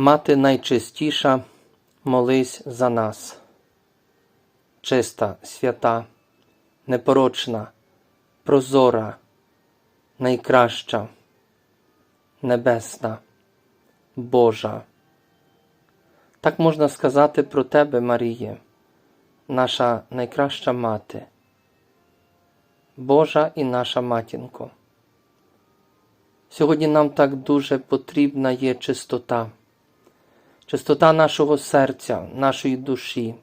Мати найчистіша, молись за нас. Чиста, свята, непорочна, прозора, найкраща, небесна, Божа. Так можна сказати про тебе, Маріє, наша найкраща мати, Божа і наша матінко. Сьогодні нам так дуже потрібна є чистота, чистота нашого серця, нашої душі,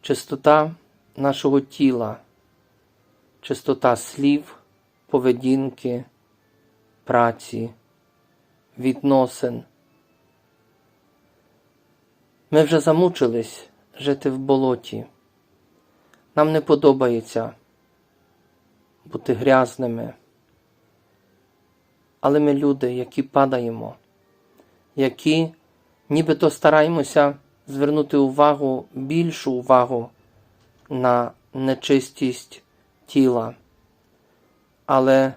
чистота нашого тіла, чистота слів, поведінки, праці, відносин. Ми вже замучились жити в болоті. Нам не подобається бути грязними. Але ми люди, які падаємо, які нібито стараємося звернути увагу, більшу увагу на нечистість тіла. Але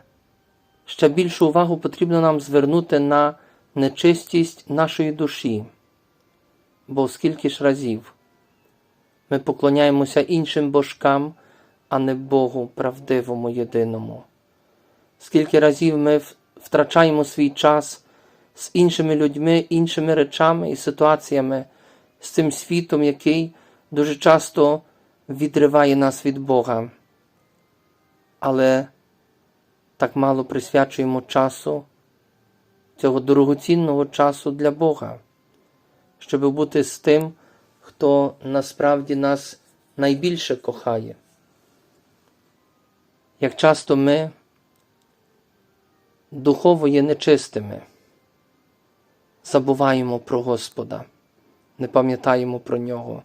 ще більшу увагу потрібно нам звернути на нечистість нашої душі. Бо скільки ж разів ми поклоняємося іншим божкам, а не Богу правдивому єдиному. Скільки разів ми втрачаємо свій час з іншими людьми, іншими речами і ситуаціями, з цим світом, який дуже часто відриває нас від Бога. Але так мало присвячуємо часу, цього дорогоцінного часу для Бога, щоб бути з тим, хто насправді нас найбільше кохає. Як часто ми духово є нечистими, забуваємо про Господа, не пам'ятаємо про Нього.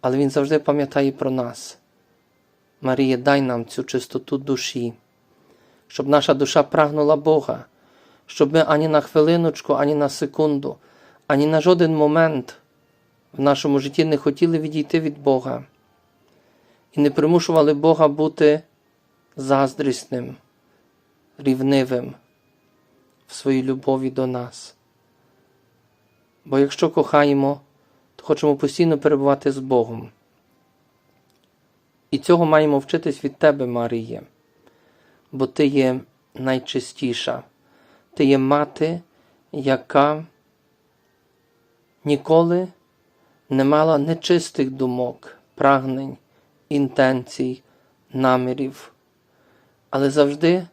Але Він завжди пам'ятає про нас. Марія, дай нам цю чистоту душі, щоб наша душа прагнула Бога, щоб ми ані на хвилиночку, ані на секунду, ані на жоден момент в нашому житті не хотіли відійти від Бога і не примушували Бога бути заздрісним рівнивим в своїй любові до нас. Бо якщо кохаємо, то хочемо постійно перебувати з Богом. І цього маємо вчитись від Тебе, Маріє, бо Ти є найчистіша, Ти є мати, яка ніколи не мала нечистих думок, прагнень, інтенцій, намірів, але завжди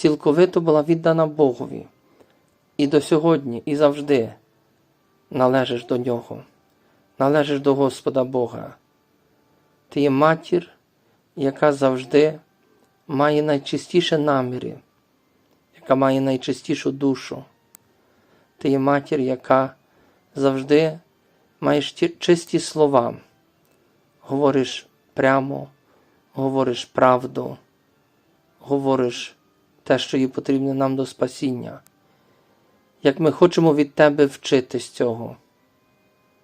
цілковито була віддана Богові. І до сьогодні, і завжди належиш до Нього, належиш до Господа Бога. Ти є матір, яка завжди має найчистіші наміри, яка має найчистішу душу. Ти є матір, яка завжди маєш чисті слова, говориш прямо, говориш правду, говориш те, що є потрібне нам до спасіння. Як ми хочемо від Тебе вчитись цього.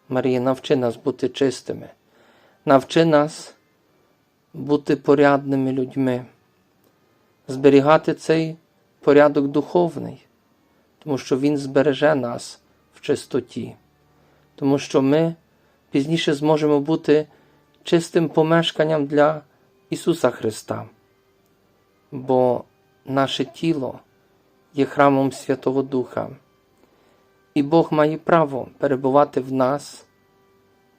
Марія, навчи нас бути чистими, навчи нас бути порядними людьми, зберігати цей порядок духовний, тому що Він збереже нас в чистоті, тому що ми пізніше зможемо бути чистим помешканням для Ісуса Христа. Бо наше тіло є храмом Святого Духа, і Бог має право перебувати в нас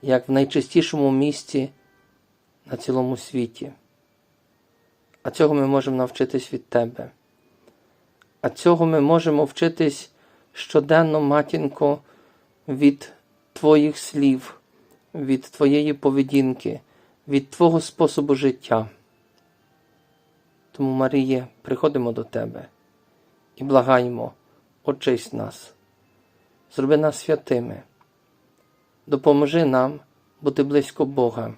як в найчистішому місці на цілому світі. А цього ми можемо навчитись від Тебе. А цього ми можемо вчитись щоденно, матінко, від Твоїх слів, від Твоєї поведінки, від Твого способу життя. Тому, Маріє, приходимо до Тебе і благаємо, очисть нас, зроби нас святими, допоможи нам бути близько Бога.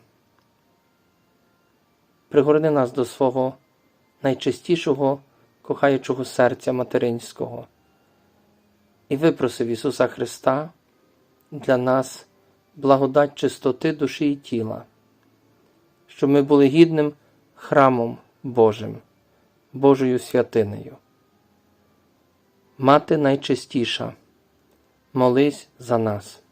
Пригорни нас до свого найчистішого, кохаючого серця материнського і випросив Ісуса Христа для нас благодать чистоти душі і тіла, щоб ми були гідним храмом Божим. Божою святинею. Мати найчистіша, молись за нас.